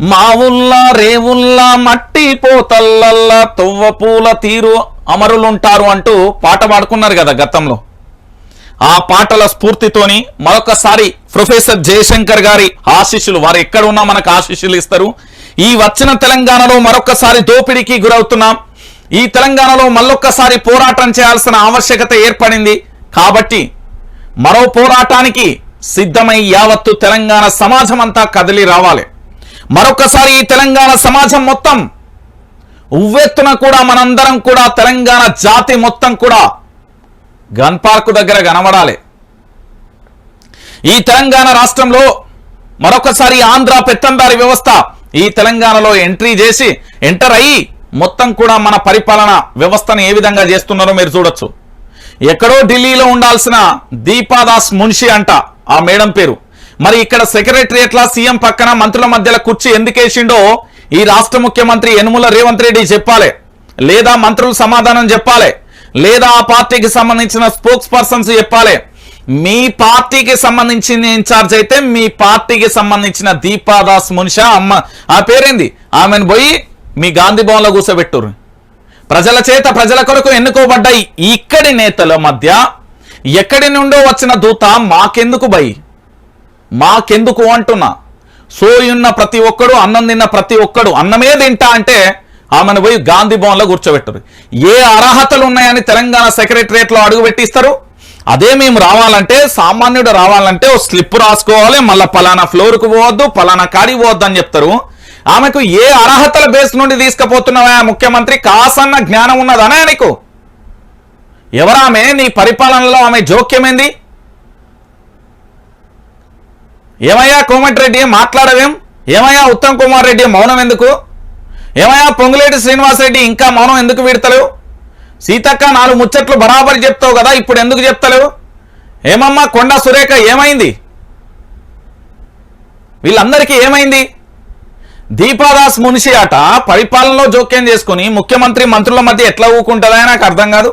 మా ఊళ్ళ రేవుల్లా మట్టి పోతల్లల్లా తువ్వ పూల తీరు అమరులుంటారు అంటూ పాట పాడుకున్నారు కదా గతంలో. ఆ పాటల స్ఫూర్తితోని మరొకసారి ప్రొఫెసర్ జయశంకర్ గారి ఆశీస్సులు వారు ఎక్కడ ఉన్నా మనకు ఆశీస్సులు ఇస్తారు. ఈ వచ్చిన తెలంగాణలో మరొకసారి దోపిడీకి గురవుతున్నాం. ఈ తెలంగాణలో మళ్ళొక్కసారి పోరాటం చేయాల్సిన ఆవశ్యకత ఏర్పడింది. కాబట్టి మరో పోరాటానికి సిద్ధమై యావత్తు తెలంగాణ సమాజం అంతా కదిలి రావాలి. మరొకసారి ఈ తెలంగాణ సమాజం మొత్తం ఉవ్వెత్తున కూడా మనందరం కూడా తెలంగాణ జాతి మొత్తం కూడా గన్ పార్క్ దగ్గర కనబడాలి. ఈ తెలంగాణ రాష్ట్రంలో మరొకసారి ఆంధ్ర పెత్తందారి వ్యవస్థ ఈ తెలంగాణలో ఎంట్రీ చేసి ఎంటర్ అయ్యి మొత్తం కూడా మన పరిపాలన వ్యవస్థను ఏ విధంగా చేస్తున్నారో మీరు చూడొచ్చు. ఎక్కడో ఢిల్లీలో ఉండాల్సిన దీపాదాస్ మున్షి అంట ఆ మేడం పేరు. మరి ఇక్కడ సెక్రటరియట్ల సీఎం పక్కన మంత్రుల మధ్యలో కుర్చీ ఎందుకేసిండో ఈ రాష్ట్ర ముఖ్యమంత్రి యనుమల రేవంత్ రెడ్డి చెప్పాలి. లేదా మంత్రులు సమాధానం చెప్పాలి. లేదా ఆ పార్టీకి సంబంధించిన స్పోక్స్ పర్సన్స్ చెప్పాలి. మీ పార్టీకి సంబంధించిన ఇన్ఛార్జ్ అయితే మీ పార్టీకి సంబంధించిన దీపాదాస్ మునిషా అమ్మ ఆ పేరేంది? ఆమెను పోయి మీ గాంధీ భవన్లో కూర్చోబెట్టుర్రు. ప్రజల చేత ప్రజల కొరకు ఎన్నుకోబడ్డ ఇక్కడి నేతల మధ్య ఎక్కడి నుండో వచ్చిన దూత మాకెందుకు భయ్ మాకెందుకు అంటున్నా? సోయున్న ప్రతి ఒక్కడు అన్నం తిన్న ప్రతి ఒక్కడు అన్నమే తింటా అంటే ఆమెను పోయి గాంధీ భవన్లో కూర్చోబెట్టరు ఏ అర్హతలు ఉన్నాయని తెలంగాణ సెక్రటరియట్లో అడుగు పెట్టిస్తారు? అదే మేము రావాలంటే సామాన్యుడు రావాలంటే ఓ స్లిప్ రాసుకోవాలి మళ్ళీ పలానా ఫ్లోర్కు పోవద్దు పలానా కాడికి పోవద్దు అని చెప్తారు. ఆమెకు ఏ అర్హతల బేస్ నుండి తీసుకుపోతున్నావా ముఖ్యమంత్రి? కాసన్న జ్ఞానం ఉన్నదనా నీకు? ఎవరామె నీ పరిపాలనలో ఆమె జోక్యమైంది? ఏమయ్యా కోమటిరెడ్డి మాట్లాడవేం? ఏమయ్యా ఉత్తమ్ కుమార్ రెడ్డి మౌనం ఎందుకు? ఏమయ్యా పొంగులేటి శ్రీనివాసరెడ్డి ఇంకా మౌనం ఎందుకు వీడతలేవు సీతక్క నాలుగు ముచ్చట్లు బరాబరి చెప్తావు కదా ఇప్పుడు ఎందుకు చెప్తలేవు? ఏమమ్మా కొండ సురేఖ ఏమైంది? వీళ్ళందరికీ ఏమైంది? దీపాదాస్ మునిషి అట పరిపాలనలో జోక్యం చేసుకుని ముఖ్యమంత్రి మంత్రుల మధ్య ఎట్లా ఊకుంటుందా? నాకు అర్థం కాదు.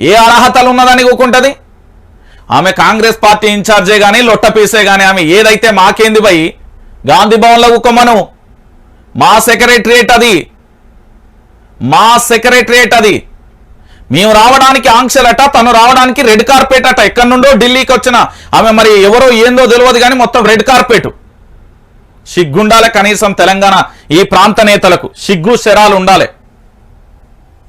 ఏ అర్హతలు ఉన్నదని ఊకుంటది? ఆమె కాంగ్రెస్ పార్టీ ఇన్ఛార్జే కానీ లొట్ట పీసే కానీ ఆమె ఏదైతే మాకేంది పోయి గాంధీ భవన్లో ఉక్కమను మా సెక్రటరియట్ అది. మా సెక్రటరియట్ అది. మేము రావడానికి ఆంక్షలట తను రావడానికి రెడ్ కార్పెట్ అట ఎక్కడి నుండో ఢిల్లీకి వచ్చిన ఆమె మరి ఎవరో ఏందో తెలియదు కానీ మొత్తం రెడ్ కార్పెట్. సిగ్గుండాలి కనీసం తెలంగాణ ఈ ప్రాంత నేతలకు. సిగ్గు శరాలు ఉండాలి.